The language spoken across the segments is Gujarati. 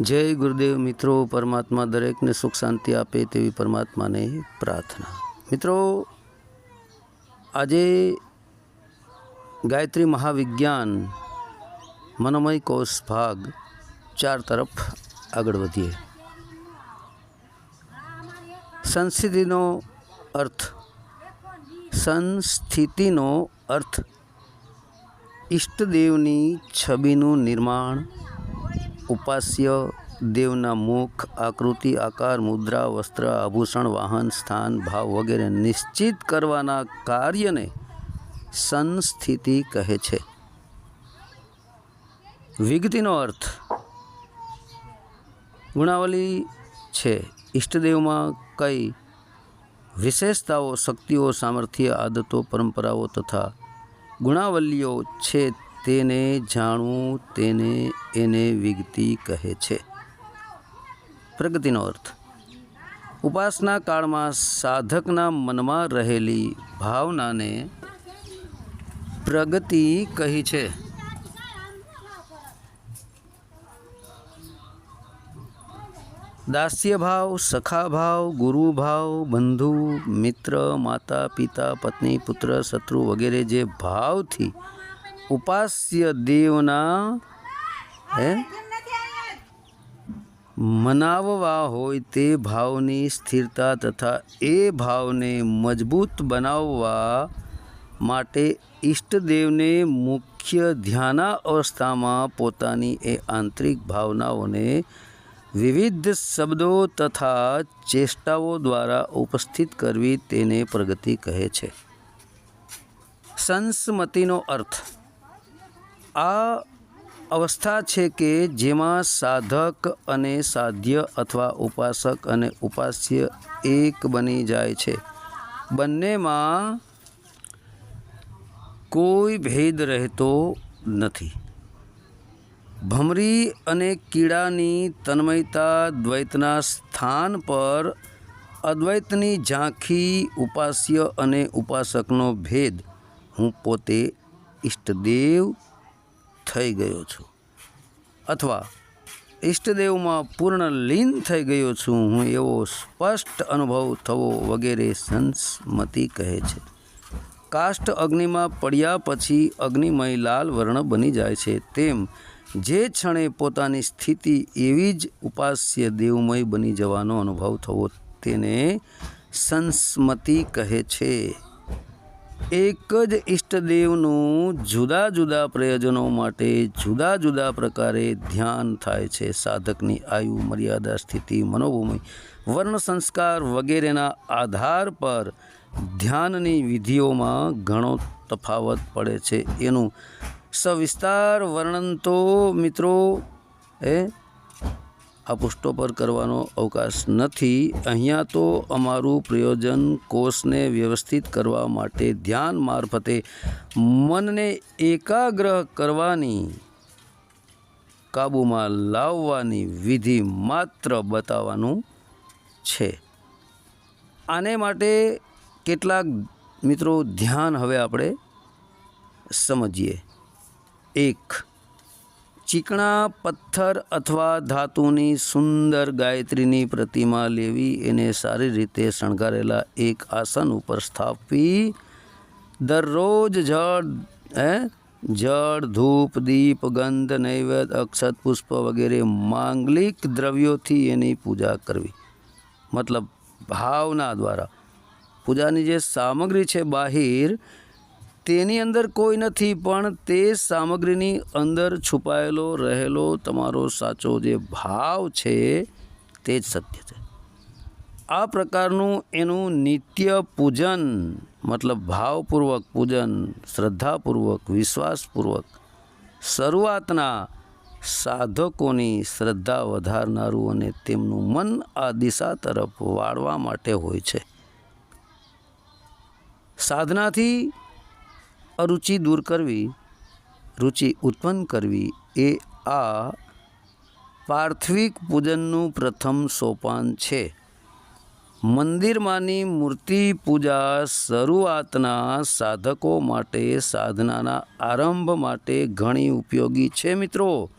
જય ગુરુદેવ મિત્રો, પરમાત્મા દરેકને સુખ શાંતિ આપે તેવી પરમાત્માને પ્રાર્થના. મિત્રો, આજે ગાયત્રી મહાવિજ્ઞાન મનોમય કોષ ભાગ ચાર તરફ આગળ વધીએ. સંસ્થિતિનો અર્થ સંસ્થિતિનો અર્થ, ઈષ્ટદેવની છબીનું નિર્માણ ઉપાસ્ય દેવના મુખ, આકૃતિ, આકાર, મુદ્રા, વસ્ત્ર, આભૂષણ, વાહન, સ્થાન, ભાવ વગેરે નિશ્ચિત કરવાના કાર્યને સંસ્થિતિ કહે છે. વિગતિનો અર્થ ગુણાવલી છે. ઈષ્ટદેવમાં કઈ વિશેષતાઓ, શક્તિઓ, સામર્થ્ય, આદતો, પરંપરાઓ તથા ગુણાવલીઓ છે તેને જાણવું, તેને એને વિગતિ કહે છે. પ્રગતિનો અર્થ, ઉપાસના કાળમાં સાધકના મનમાં રહેલી ભાવનાને પ્રગતિ કહી છે. દાસ્ય ભાવ, સખા ભાવ, ગુરુ ભાવ, બંધુ, મિત્ર, માતા, પિતા, પત્ની, પુત્ર, શત્રુ વગેરે જે ભાવથી ઉપાસ્ય દેવના, હે? મનાવવા હોય તે ભાવની સ્થિરતા તથા એ ભાવને મજબૂત બનાવવા માટે ઈષ્ટદેવને મુખ્ય ધ્યાના અવસ્થામાં પોતાની એ આંતરિક ભાવનાઓને વિવિધ શબ્દો તથા ચેષ્ટાઓ દ્વારા ઉપસ્થિત કરવી તેને પ્રગતિ કહે છે. સંસ્મતિનો અર્થ આ અવસ્થા છે કે જેમાં સાધક અને સાધ્ય અથવા ઉપાસક અને ઉપાસ્ય એક બની જાય છે. બંનેમાં કોઈ ભેદ રહેતો નથી. ભમરી અને કીડાની તન્મયતા દ્વૈતના સ્થાન પર અદ્વૈતની ઝાંખી ઉપાસ્ય અને ઉપાસકનો ભેદ હું પોતે ઈષ્ટદેવ થઈ ગયો છું. અથવા ઈષ્ટદેવમાં પૂર્ણ લીન થઈ ગયો છું હું એવો સ્પષ્ટ અનુભવ થવો વગેરે સંસ્મતિ કહે છે. કાષ્ટ અગ્નિમાં પડ્યા પછી અગ્નિમય લાલ વર્ણ બની જાય છે. તેમ જે ક્ષણે પોતાની સ્થિતિ એવી જ ઉપાસ્ય દેવમય બની જવાનો અનુભવ થવો તેને સંસ્મતિ કહે છે. એક જ ઈષ્ટદેવનું જુદા જુદા પ્રયોજનો માટે જુદા જુદા પ્રકારે ધ્યાન થાય છે. સાધકની આયુ, મર્યાદા, સ્થિતિ, મનોભૂમિ, વર્ણ સંસ્કાર વગેરેના આધાર પર ધ્યાનની વિધિઓમાં ઘણો તફાવત પડે છે. એનું સવિસ્તાર વર્ણન તો મિત્રો એ આ પૃષ્ઠો પર કરવાનો અવકાશ નથી. અહીંયા તો અમારું પ્રયોજન કોષને વ્યવસ્થિત કરવા માટે ધ્યાન મારફતે મનને એકાગ્ર કરવાની, કાબૂમાં લાવવાની વિધિ માત્ર બતાવવાનું છે. આને માટે કેટલાક મિત્રો ધ્યાન હવે આપણે સમજીએ. એક ચીકણા પથ્થર અથવા ધાતુની સુંદર ગાયત્રીની પ્રતિમા લેવી એને સારી રીતે શણગારેલા એક આસન ઉપર સ્થાપવી. દરરોજ જળ, હે? જળ, ધૂપ, દીપ, ગંધ, નૈવેદ, અક્ષત, પુષ્પ વગેરે માંગલિક દ્રવ્યોથી એની પૂજા કરવી. મતલબ ભાવના દ્વારા. પૂજાની જે સામગ્રી છે બાહિર તેની અંદર કોઈ નથી, પણ તે સામગ્રીની અંદર છુપાયેલો, રહેલો, તમારો સાચો જે ભાવ છે, તે જ સત્ય છે. આ પ્રકારનું એનું નિત્ય પૂજન, મતલબ ભાવપૂર્વક પૂજન, શ્રદ્ધાપૂર્વક, વિશ્વાસપૂર્વક, શરૂઆતના સાધકોની શ્રદ્ધા વધારનારું અને તેમનું મન આ દિશા તરફ વાળવા માટે હોય છે. સાધનાથી અરુચિ દૂર કરવી, રુચિ ઉત્પન્ન કરવી એ આ પાર્થિવિક પૂજનનું પ્રથમ સોપાન છે. મંદિરમાંની મૂર્તિ પૂજા શરૂઆતના સાધકો માટે, સાધનાના આરંભ માટે ઘણી ઉપયોગી છે મિત્રો.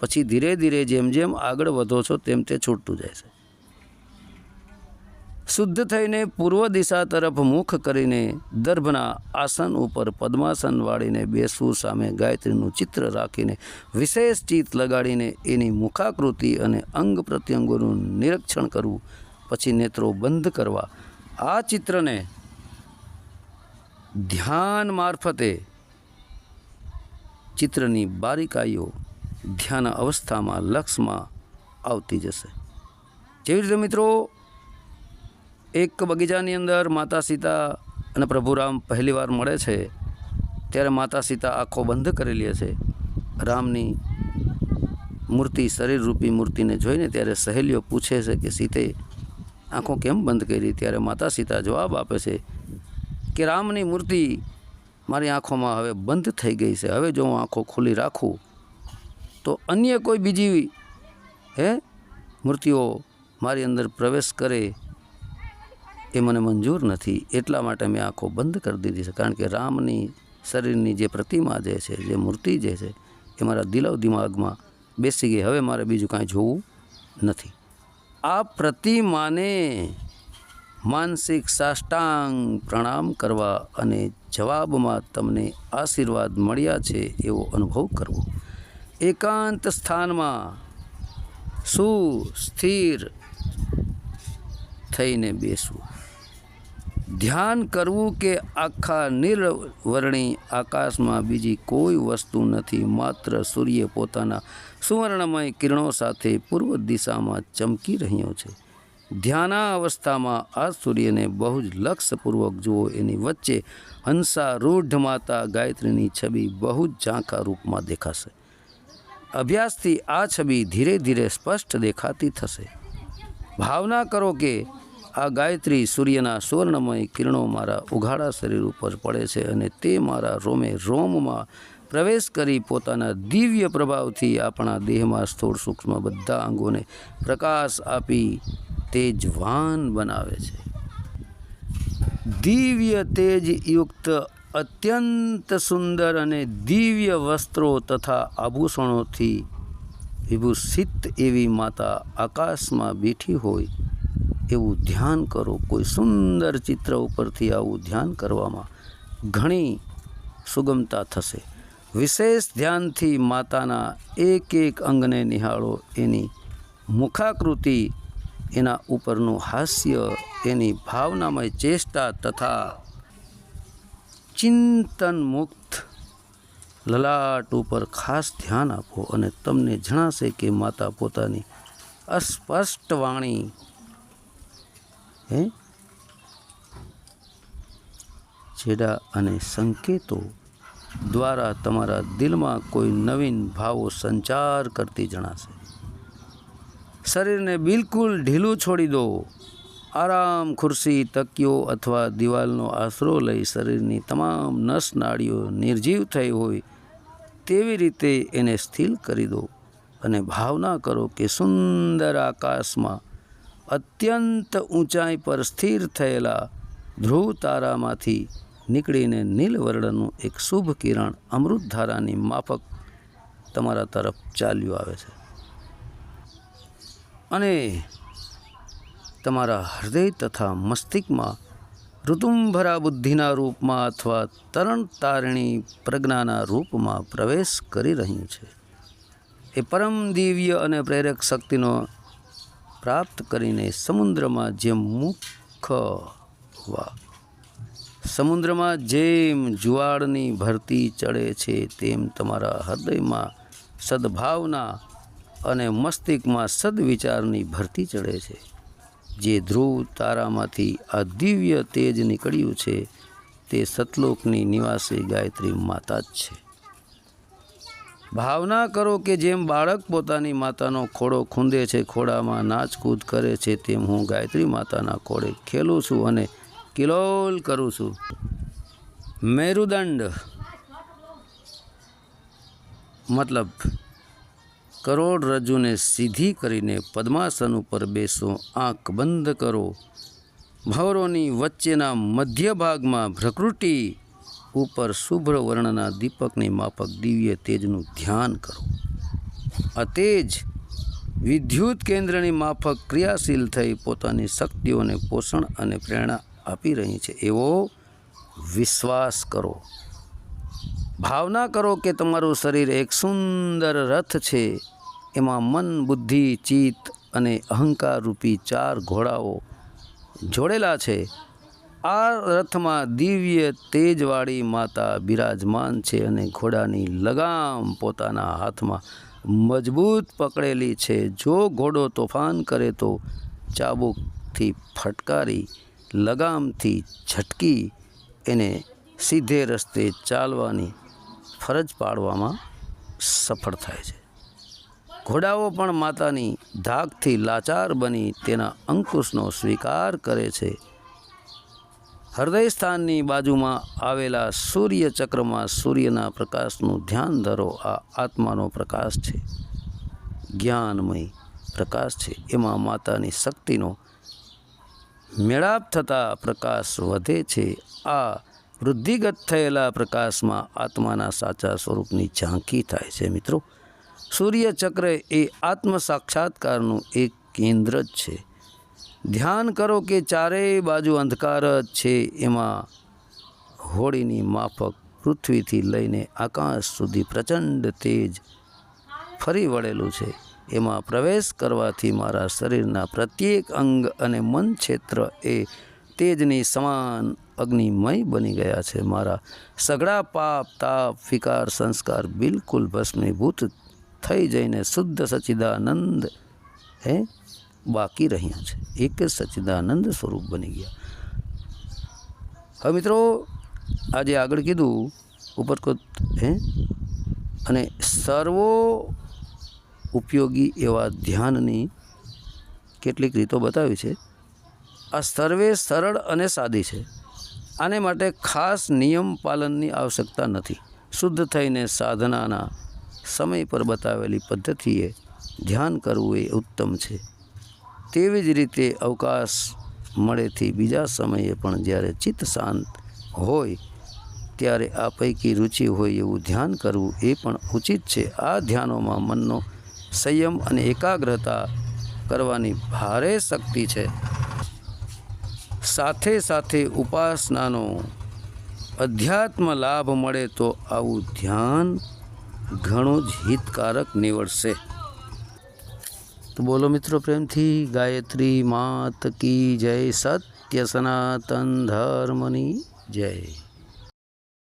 પછી ધીરે ધીરે જેમ જેમ આગળ વધો છો, તેમ તે છૂટતું જાય છે. શુદ્ધ થઈને પૂર્વ દિશા તરફ મુખ કરીને દર્ભના આસન ઉપર પદ્માસન વાળીને બેસવું સામે ગાયત્રીનું ચિત્ર રાખીને વિશેષ ચિત્ત લગાડીને એની મુખાકૃતિ અને અંગ પ્રત્યંગોનું નિરીક્ષણ કરવું, પછી નેત્રો બંધ કરવા. આ ચિત્રને ધ્યાન મારફતે ચિત્રની બારીકાઈઓ ધ્યાન અવસ્થામાં લક્ષમાં આવતી જશે. જેવી રીતે મિત્રો! એક બગીચાની અંદર માતા સીતા અને પ્રભુરામ પહેલીવાર મળે છે, ત્યારે માતા સીતા આંખો બંધ કરેલી છે. રામની મૂર્તિ, શરીરરૂપી મૂર્તિને જોઈને ત્યારે સહેલીઓ પૂછે છે કે, સીતે, આંખો કેમ બંધ કરી? ત્યારે માતા સીતા જવાબ આપે છે કે, રામની મૂર્તિ મારી આંખોમાં હવે બંધ થઈ ગઈ છે. હવે જો હું આંખો ખુલ્લી રાખું, તો અન્ય કોઈ બીજી, હે, મૂર્તિઓ મારી અંદર પ્રવેશ કરે એ મને મંજૂર નથી. એટલા માટે મેં આંખો બંધ કરી દીધી છે. કારણ કે રામની શરીરની જે પ્રતિમા જે છે, જે મૂર્તિ જે છે, એ મારા દિલો દિમાગમાં બેસી ગઈ. હવે મારે બીજું કાંઈ જોવું નથી. આ પ્રતિમાને માનસિક સાષ્ટાંગ પ્રણામ કરવા અને જવાબમાં તમને આશીર્વાદ મળ્યા છે એવો અનુભવ કરવો. એકાંત સ્થાનમાં સુસ્થિર થઈને બેસવું. ધ્યાન કરવું કે આખા નિર્વર્ણી આકાશમાં બીજી કોઈ વસ્તુ નથી, માત્ર સૂર્ય પોતાના સુવર્ણમય કિરણો સાથે પૂર્વ દિશામાં ચમકી રહ્યો છે. ધ્યાના અવસ્થામાં આ સૂર્યને બહુ જ લક્ષપૂર્વક જુઓ, એની વચ્ચે હંસા રૂઢ માતા ગાયત્રીની છબી બહુ જ ઝાંખા રૂપમાં દેખાશે. અભ્યાસથી આ છબી ધીરે ધીરે સ્પષ્ટ દેખાતી થશે. ભાવના કરો કે આ ગાયત્રી સૂર્યના સુવર્ણમય કિરણો મારા ઉઘાડા શરીર ઉપર પડે છે અને તે મારા રોમે રોમમાં પ્રવેશ કરી પોતાના દિવ્ય પ્રભાવથી આપણા દેહમાં સ્થૂળ સૂક્ષ્મ બધા અંગોને પ્રકાશ આપી તેજવાન બનાવે છે. દિવ્ય તેજયુક્ત અત્યંત સુંદર અને દિવ્ય વસ્ત્રો તથા આભૂષણોથી વિભૂષિત એવી માતા આકાશમાં બેઠી હોય એવું ધ્યાન કરો, કોઈ સુંદર ચિત્ર ઉપરથી આવું ધ્યાન કરવામાં ઘણી સુગમતા થશે. વિશેષ ધ્યાનથી માતાના એક એક અંગને નિહાળો, એની મુખાકૃતિ, એના ઉપરનું હાસ્ય, એની ભાવનામય ચેષ્ટા તથા ચિંતન મુક્ત લલાટ ઉપર ખાસ ધ્યાન આપો અને તમને જણાશે કે માતા પોતાની અસ્પષ્ટ વાણી હે? છેડા અને સંકેતો દ્વારા તમારા દિલમાં કોઈ નવીન ભાવો સંચાર કરતી જણાશે. શરીરને બિલકુલ ઢીલું છોડી દો. આરામ ખુરશી તકીઓ અથવા દિવાલનો આશરો લઈ શરીરની તમામ નસ નાડીઓ નિર્જીવ થઈ હોય તેવી રીતે એને સ્થિર કરી દો અને ભાવના કરો કે સુંદર આકાશમાં અત્યંત ઊંચાઈ પર સ્થિર થયેલા ધ્રુવ તારામાંથી નીકળીને નીલવર્ણનું એક શુભ કિરણ અમૃતધારાની માફક તમારા તરફ ચાલ્યું આવે છે. અને તમારા હૃદય તથા મસ્તિષ્કમાં ઋતુંભરા બુદ્ધિના રૂપમાં અથવા તરણ તારણી પ્રજ્ઞાના રૂપમાં પ્રવેશ કરી રહ્યું છે. એ પરમ દિવ્ય અને પ્રેરક શક્તિનો પ્રાપ્ત કરીને સમુદ્રમાં જેમ મુખ વા સમુદ્રમાં જેમ જુવાળની ભરતી ચડે છે, તેમ તમારા હૃદયમાં સદભાવના અને મસ્તિષ્કમાં સદવિચારની ભરતી ચડે છે. જે ધ્રુવ તારામાંથી આ દિવ્ય તેજ નીકળ્યું છે, તે સતલોકની નિવાસી ગાયત્રી માતા જ છે. ભાવના કરો કે જેમ બાળક પોતાની માતાનો ખોડો ખૂંદે છે, ખોડામાં નાચકૂદ કરે છે, તેમ હું ગાયત્રી માતાના ખોડે ખેલું છું અને કિલોલ કરું છું. મેરુદંડ. મતલબ કરોડરજ્જુને સીધી કરીને પદ્માસન ઉપર બેસો, આંખ બંધ કરો. ભવરોની વચ્ચેના મધ્ય ભાગમાં પ્રકૃતિ ઉપર શુભ્ર વર્ણના દીપકની માફક દિવ્ય તેજનું ધ્યાન કરો. આ તેજ વિદ્યુત કેન્દ્રની માફક ક્રિયાશીલ થઈ પોતાની શક્તિઓને પોષણ અને પ્રેરણા આપી રહી છે. એવો વિશ્વાસ કરો. ભાવના કરો કે તમારું શરીર એક સુંદર રથ છે. એમાં મન, બુદ્ધિ, ચિત્ત અને અહંકાર રૂપી ચાર ઘોડાઓ જોડેલા છે. આ રથમાં દિવ્ય તેજવાળી માતા બિરાજમાન છે અને ઘોડાની લગામ પોતાના હાથમાં મજબૂત પકડેલી છે. જો ઘોડો તોફાન કરે તો ચાબુકથી ફટકારી, લગામથી ઝટકી એને સીધે રસ્તે ચાલવાની ફરજ પાડવામાં સફળ થાય છે. ઘોડાઓ પણ માતાની ધાકથી લાચાર બની તેના અંકુશનો સ્વીકાર કરે છે. હૃદય સ્થાનની બાજુમાં આવેલા સૂર્ય ચક્રમાં સૂર્યના પ્રકાશનું ધ્યાન ધરો. આ આત્માનો પ્રકાશ છે. જ્ઞાનમય પ્રકાશ છે. એમાં માતાની શક્તિનો મેળાપ થતાં પ્રકાશ વધે છે. આ વૃદ્ધિગત થયેલા પ્રકાશમાં આત્માના સાચા સ્વરૂપની ઝાંખી થાય છે મિત્રો. સૂર્યચક્ર એ આત્મ સાક્ષાત્કારનું એક કેન્દ્ર જ છે. ધ્યાન કરો કે ચારેય બાજુ અંધકાર જ છે. એમાં હોળીની માફક પૃથ્વીથી લઈને આકાશ સુધી પ્રચંડ તેજ ફરી વળેલું છે. એમાં પ્રવેશ કરવાથી મારા શરીરના પ્રત્યેક અંગ અને મન ક્ષેત્ર એ તેજની સમાન અગ્નિમય બની ગયા છે. મારા સઘળા પાપ, તાપ, વિકાર, સંસ્કાર બિલકુલ ભસ્મીભૂત થઈ જઈને શુદ્ધ સચિદાનંદ, હે? બાકી રહ્યા છે. એક જ સચ્ચિદાનંદ સ્વરૂપ બની ગયા. હવે મિત્રો, આજે આગળ કીધું ઉપરકોત હે? અને સર્વો ઉપયોગી એવા ધ્યાનની કેટલીક રીતો બતાવી છે. આ સર્વે સરળ અને સાદી છે. આને માટે ખાસ નિયમ પાલનની આવશ્યકતા નથી. શુદ્ધ થઈને સાધનાના સમય પર બતાવેલી પદ્ધતિએ ધ્યાન કરવું એ ઉત્તમ છે. તેવી જ રીતે અવકાશ મળેથી બીજા સમયે પણ જ્યારે ચિત્ત શાંત હોય, ત્યારે આ પૈકી રુચિ હોય એવું ધ્યાન કરવું એ પણ ઉચિત છે. આ ધ્યાનોમાં મનનો સંયમ અને એકાગ્રતા કરવાની ભારે શક્તિ છે. સાથે સાથે ઉપાસનાનો અધ્યાત્મ લાભ મળે તો આવું ધ્યાન ઘણું જ હિતકારક નીવડશે. તો બોલો મિત્રો પ્રેમથી ગાયત્રી માત કી જય સત્ય સનાતન ધર્મની જય.